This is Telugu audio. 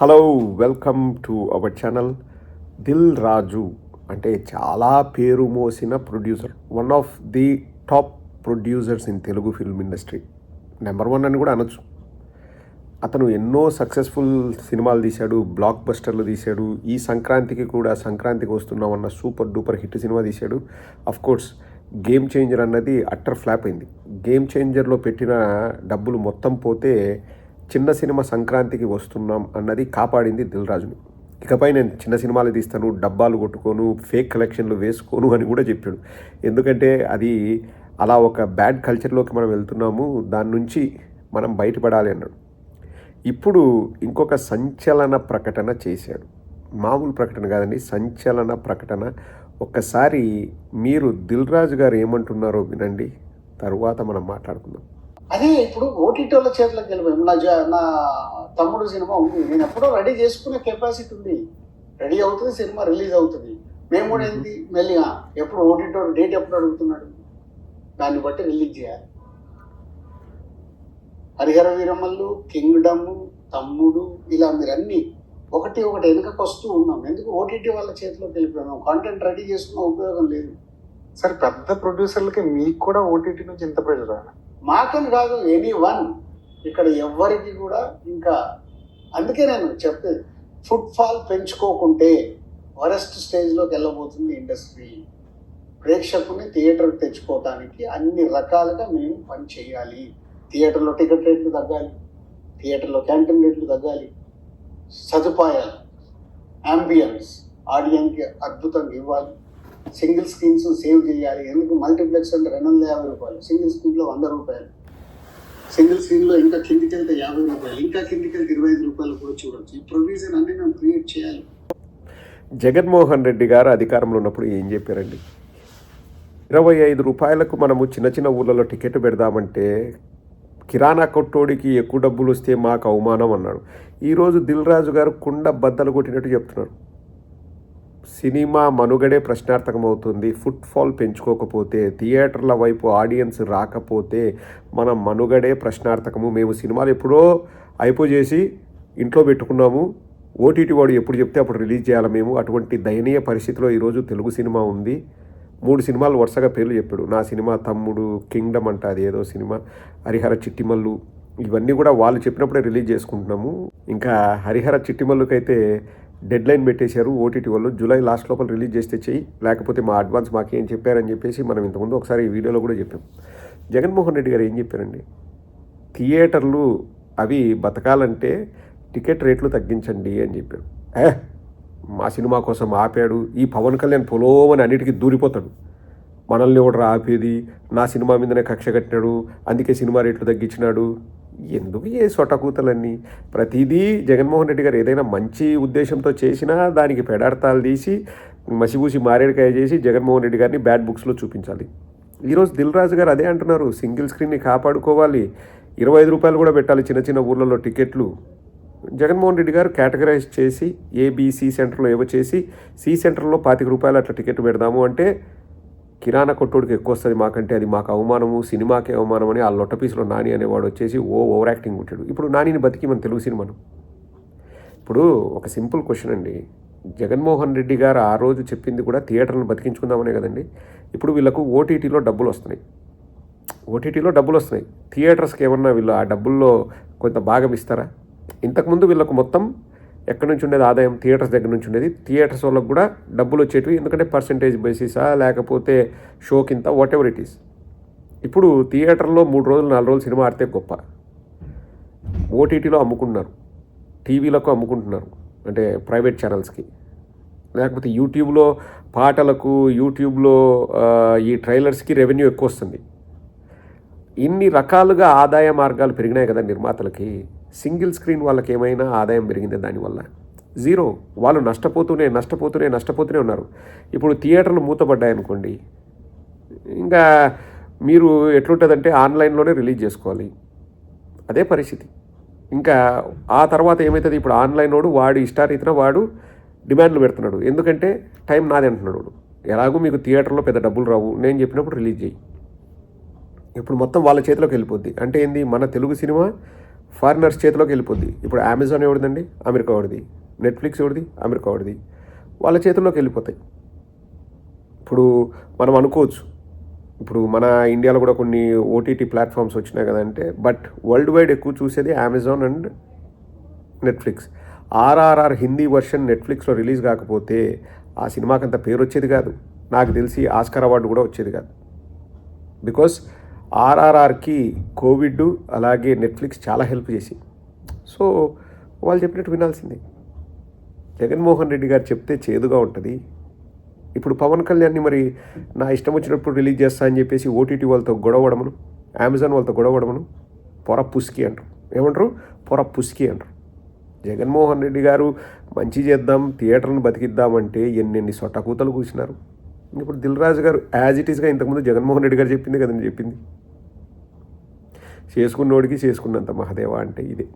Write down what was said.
Hello welcome to our channel Dil Raju అంటే చాలా పేరు మోసిన producer one of the top producers in Telugu film industry number one అని కూడా అనొచ్చు. అతను ఎన్నో సక్సెస్ఫుల్ సినిమాలు తీశాడు బ్లాక్ బస్టర్లు తీశాడు ఈ సంక్రాంతికి కూడా సంక్రాంతికి వస్తున్నామన్న సూపర్ డూపర్ హిట్ సినిమా తీశాడు. అఫ్ కోర్స్ గేమ్ చేంజర్ అన్నది అట్టర్ ఫ్లాప్ అయింది. గేమ్ చేంజర్లో పెట్టిన డబ్బులు మొత్తం పోతే చిన్న సినిమా సంక్రాంతికి వస్తున్నాం అన్నది కాపాడింది దిల్రాజును. ఇకపై నేను చిన్న సినిమాలు తీస్తాను డబ్బాలు కొట్టుకోను ఫేక్ కలెక్షన్లు వేసుకోను అని కూడా చెప్పాడు. ఎందుకంటే అది అలా ఒక బ్యాడ్ కల్చర్లోకి మనం వెళ్తున్నాము దాని నుంచి మనం బయటపడాలి అన్నాడు. ఇప్పుడు ఇంకొక సంచలన ప్రకటన చేశాడు. మామూలు ప్రకటన కాదండి సంచలన ప్రకటన. ఒక్కసారి మీరు దిల్ రాజు గారు ఏమంటున్నారో వినండి తరువాత మనం మాట్లాడుకుందాం. అదే ఇప్పుడు ఓటీటీల చేతులకు వెళ్ళిపోయింది నా జా- నా తమ్ముడు సినిమా ఉంది. నేను ఎప్పుడో రెడీ చేసుకునే కెపాసిటీ ఉంది. రెడీ అవుతుంది సినిమా రిలీజ్ అవుతుంది. మేము కూడా ఏంటి మెల్లిగా ఎప్పుడు ఓటీటీ డేట్ ఎప్పుడు అడుగుతున్నాడు? దాన్ని బట్టి రిలీజ్ చేయాలి. హరిహర వీరమల్లు కింగ్డమ్ తమ్ముడు ఇలా మీరు అన్ని ఒకటి ఒకటి వెనుకకు వస్తూ ఉన్నాం. ఎందుకు ఓటీటీ వాళ్ళ చేతిలోకి వెళ్ళిపోయాం? కాంటెంట్ రెడీ చేసుకున్న ఉపయోగం లేదు. సరే పెద్ద ప్రొడ్యూసర్లకి మీకు కూడా ఓటీటీ నుంచి ఇంత ప్రెషర్ మాకని కాదు ఎనీ వన్. ఇక్కడ ఎవ్వరికి కూడా ఇంకా అందుకే నేను చెప్పేది ఫుట్ఫాల్ పెంచుకోకుంటే వరెస్ట్ స్టేజ్లోకి వెళ్ళబోతుంది ఇండస్ట్రీ ప్రేక్షకుని థియేటర్కి తెచ్చుకోవటానికి అన్ని రకాలుగా మేము పని చేయాలి. థియేటర్లో టికెట్ రేట్లు తగ్గాలి థియేటర్లో క్యాంటీన్ రేట్లు తగ్గాలి. సదుపాయాలు అంబియన్స్ ఆడియన్కి అద్భుతంగా ఇవ్వాలి. సింగిల్ స్క్రీన్స్ సేవ్ చేయాలి. ఎందుకు? మల్టీప్లెక్స్ అంటే రెండు వందల యాభై రూపాయలు. సింగిల్ స్క్రీన్లో వంద రూపాయలు. సింగిల్ స్క్రీన్లో ఇంకా కిందికి వెళ్తే యాభై రూపాయలు. ఇంకా కిందికి వెళ్తే ఇరవై ఐదు రూపాయలు కూడా చూడొచ్చు. ఈ ప్రొవిజన్ అన్ని మేము క్రియేట్ చేయాలి. జగన్మోహన్ రెడ్డి గారు అధికారంలో ఉన్నప్పుడు ఏం చెప్పారండి? ఇరవై ఐదు రూపాయలకు మనము చిన్న చిన్న ఊళ్ళలో టికెట్ పెడదామంటే కిరాణా కొట్టోడికి ఎక్కువ డబ్బులు వస్తే మాకు అవమానం అన్నాడు. ఈరోజు దిల్ రాజు గారు కుండ బద్దలు కొట్టినట్టు చెప్తున్నారు. సినిమా మనుగడే ప్రశ్నార్థకం అవుతుంది ఫుట్ ఫాల్ పెంచుకోకపోతే థియేటర్ల వైపు ఆడియన్స్ రాకపోతే మన మనుగడే ప్రశ్నార్థకము. మేము సినిమాలు ఎప్పుడో అయిపోజేసి ఇంట్లో పెట్టుకున్నాము. ఓటీటీ వాడు ఎప్పుడు చెప్తే అప్పుడు రిలీజ్ చేయాలి మేము. అటువంటి దయనీయ పరిస్థితిలో ఈరోజు తెలుగు సినిమా ఉంది. మూడు సినిమాలు వరుసగా పేర్లు చెప్పాడు. నా సినిమా తమ్ముడు కింగ్డమ్ అంట అది ఏదో సినిమా. హరిహర చిట్టిమల్లు. ఇవన్నీ కూడా వాళ్ళు చెప్పినప్పుడే రిలీజ్ చేసుకుంటున్నాము. ఇంకా హరిహర చిట్టిమల్లుకైతే డెడ్ లైన్ పెట్టేశారు ఓటీటీ వాళ్ళు. జూలై లాస్ట్ లోపల రిలీజ్ చేస్తే చెయ్యి లేకపోతే మా అడ్వాన్స్ మాకేం చెప్పారని చెప్పేసి మనం ఇంతకుముందు ఒకసారి ఈ వీడియోలో కూడా చెప్పాం. జగన్మోహన్ రెడ్డి గారు ఏం చెప్పారండి? థియేటర్లు అవి బతకాలంటే టికెట్ రేట్లు తగ్గించండి అని చెప్పారు. ఏ? మా సినిమా కోసం ఆపాడు. ఈ పవన్ కళ్యాణ్ పొలోమని అన్నిటికీ దూరిపోతాడు. మనల్ని కూడా ఆపేది? నా సినిమా మీదనే కక్ష కట్టినాడు. అందుకే సినిమా రేట్లు తగ్గించినాడు. ఎందుకు ఏ సొటకూతలన్నీ? ప్రతిదీ జగన్మోహన్ రెడ్డి గారు ఏదైనా మంచి ఉద్దేశంతో చేసినా దానికి పెడార్థాలు తీసి మసిబూసి మారేడుకాయ చేసి జగన్మోహన్ రెడ్డి గారిని బ్యాడ్ బుక్స్లో చూపించాలి. ఈరోజు దిల్ రాజు గారు అదే అంటున్నారు. సింగిల్ స్క్రీన్ని కాపాడుకోవాలి. ఇరవై ఐదు రూపాయలు కూడా పెట్టాలి చిన్న చిన్న ఊర్లలో టికెట్లు. జగన్మోహన్ రెడ్డి గారు కేటగరైజ్ చేసి ఏబిసి సెంటర్లో ఏవో చేసి సి సెంటర్లో పాతిక రూపాయలు అట్లా టికెట్ పెడదాము అంటే కిరాణా కొట్టుడికి ఎక్కువ వస్తుంది మాకంటే అది మాకు అవమానము సినిమాకే అవమానం అని ఆ లొట్టపీసులో నాని అనేవాడు వచ్చేసి ఓ ఓవర్ యాక్టింగ్ కొట్టాడు. ఇప్పుడు నానిని బతికి మన తెలుగు సినిమాను. ఇప్పుడు ఒక సింపుల్ క్వశ్చన్ అండి. జగన్మోహన్ రెడ్డి గారు ఆ రోజు చెప్పింది కూడా థియేటర్లను బతికించుకుందామనే కదండి. ఇప్పుడు వీళ్ళకు ఓటీటీలో డబ్బులు వస్తున్నాయి. ఓటీటీలో డబ్బులు వస్తున్నాయి. థియేటర్స్కి ఏమన్నా వీళ్ళు ఆ డబ్బుల్లో కొంత భాగం ఇస్తారా? ఇంతకుముందు వీళ్ళకు మొత్తం ఎక్కడి నుంచి ఉండేది? ఆదాయం థియేటర్స్ దగ్గర నుంచి ఉండేది. థియేటర్స్ వాళ్ళకి కూడా డబ్బులు వచ్చేటివి ఎందుకంటే పర్సంటేజ్ బేసిసా లేకపోతే షో కింద వాట్ ఎవర్ ఇట్ ఈస్ ఇప్పుడు థియేటర్లో మూడు రోజులు నాలుగు రోజులు సినిమా ఆడితే గొప్ప. ఓటీటీలో అమ్ముకుంటున్నారు. టీవీలకు అమ్ముకుంటున్నారు. అంటే ప్రైవేట్ ఛానల్స్కి లేకపోతే యూట్యూబ్లో పాటలకు యూట్యూబ్లో ఈ ట్రైలర్స్కి రెవెన్యూ ఎక్కువ వస్తుంది. ఇన్ని రకాలుగా ఆదాయ మార్గాలు పెరిగినాయి కదా నిర్మాతలకి. సింగిల్ స్క్రీన్ వాళ్ళకి ఏమైనా ఆదాయం పెరిగింది దానివల్ల. జీరో. వాళ్ళు నష్టపోతూనే నష్టపోతూనే నష్టపోతూనే ఉన్నారు. ఇప్పుడు థియేటర్లు మూతపడ్డాయనుకోండి ఇంకా మీరు ఎట్లుంటుందంటే ఆన్లైన్లోనే రిలీజ్ చేసుకోవాలి. అదే పరిస్థితి. ఇంకా ఆ తర్వాత ఏమవుతుంది ఇప్పుడు ఆన్లైన్ వాడు వాడు ఇష్టారీతిన వాడు డిమాండ్లు పెడుతున్నాడు. ఎందుకంటే టైం నాది అంటున్నాడు వాడు. ఎలాగో మీకు థియేటర్లో పెద్ద డబ్బులు రావు. నేను చెప్పినప్పుడు రిలీజ్ చేయి. ఇప్పుడు మొత్తం వాళ్ళ చేతిలోకి వెళ్ళిపోద్ది. అంటే ఏంది? మన తెలుగు సినిమా ఫారినర్స్ చేతిలోకి వెళ్ళిపోద్ది. ఇప్పుడు అమెజాన్ ఎవరిదండి? అమెరికా వాడిది. నెట్ఫ్లిక్స్ ఎవరిది? అమెరికా వాడిది. వాళ్ళ చేతుల్లోకి వెళ్ళిపోతాయి. ఇప్పుడు మనం అనుకోవచ్చు. ఇప్పుడు మన ఇండియాలో కూడా కొన్ని ఓటీటీ ప్లాట్ఫామ్స్ వచ్చినాయి కదంటే బట్ వరల్డ్ వైడ్ ఎక్కువ చూసేది Amazon and Netflix RRR Hindi version నెట్ఫ్లిక్స్లో రిలీజ్ కాకపోతే ఆ సినిమాకి అంత పేరు వచ్చేది కాదు. నాకు తెలిసి ఆస్కార్ అవార్డు కూడా వచ్చేది కాదు. బికాస్ ఆర్ఆర్ఆర్కి కోవిడ్ అలాగే నెట్ఫ్లిక్స్ చాలా హెల్ప్ చేసి. సో వాళ్ళు చెప్పినట్టు వినాల్సిందే. జగన్మోహన్ రెడ్డి గారు చెప్తే చేదుగా ఉంటుంది. ఇప్పుడు పవన్ కళ్యాణ్ని మరి నా ఇష్టం వచ్చినప్పుడు రిలీజ్ చేస్తా అని చెప్పేసి ఓటీటీ వాళ్ళతో గొడవడమను అమెజాన్ వాళ్ళతో గొడవడమను పొర పుస్కి అంటారు. ఏమంటారు? పొర పుస్కి అంటారు. జగన్మోహన్ రెడ్డి గారు మంచి చేద్దాం థియేటర్ను బతికిద్దామంటే ఎన్నెన్ని సొట్టకూతలు కూర్చున్నారు. ఇప్పుడు దిల్ రాజు గారు యాజ్ ఇట్ ఈస్గా ఇంతకుముందు జగన్మోహన్ రెడ్డి గారు చెప్పింది కదండి చెప్పింది. చేసుకున్నోడికి చేసుకున్నంత మహదేవ అంటే ఇదే.